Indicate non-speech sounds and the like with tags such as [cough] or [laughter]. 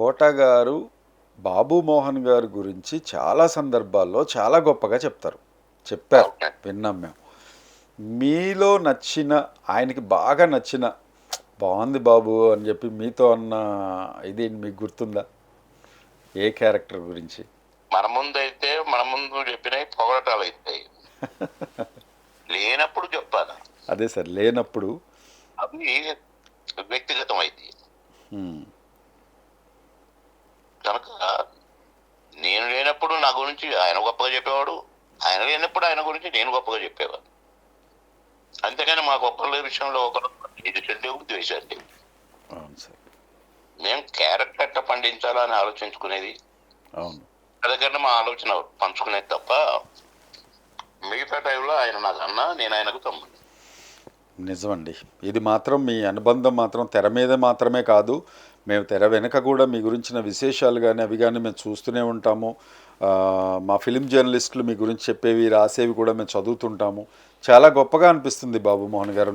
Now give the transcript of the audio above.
కోట గారు బాబు మోహన్ గారి గురించి చాలా సందర్భాల్లో చాలా గొప్పగా చెప్తారు. చెప్పారు. విన్నాం మేము. మీలో నచ్చిన ఆయనకి బాగా నచ్చిన బాగుంది బాబు అని చెప్పి మీతో అన్న ఇది మీకు గుర్తుందా? ఏ క్యారెక్టర్ గురించి? మన ముందు అయితే మన ముందు చెప్పినవి పొగడటాలు అవుతాయి [laughs] లేనప్పుడు చెప్పాలి? అదే సార్ లేనప్పుడు. అవి వ్యక్తిగతం అయింది హ్మ్, కనుక నేను లేనప్పుడు నా గురించి ఆయన గొప్పగా చెప్పేవాడు ఆయన లేనప్పుడు ఆయన గురించి నేను గొప్పగా చెప్పేవాడు. అంతేగాని మా గొప్పల విషయంలో ఒకరు ఇది చెడ్డే ద్వేషాలు సార్. మేము క్యారెక్టర్ ఎట్లా పండించాలా అని ఆలోచించుకునేది. అవును. దగ్గర మా ఆలోచన పంచుకునేది తప్ప మిగతా టైంలో ఆయన నాకు అన్న నేను ఆయనకు తమ్ముడు. నిజమండి. ఇది మాత్రం మీ అనుబంధం మాత్రం తెర మీద మాత్రమే కాదు మేము తెర వెనుక కూడా మీ గురించిన విశేషాలు కానీ అవి కానీ మేము చూస్తూనే ఉంటాము. మా ఫిలిం జర్నలిస్టులు మీ గురించి చెప్పేవి రాసేవి కూడా మేము చదువుతుంటాము. చాలా గొప్పగా అనిపిస్తుంది బాబు మోహన్ గారు.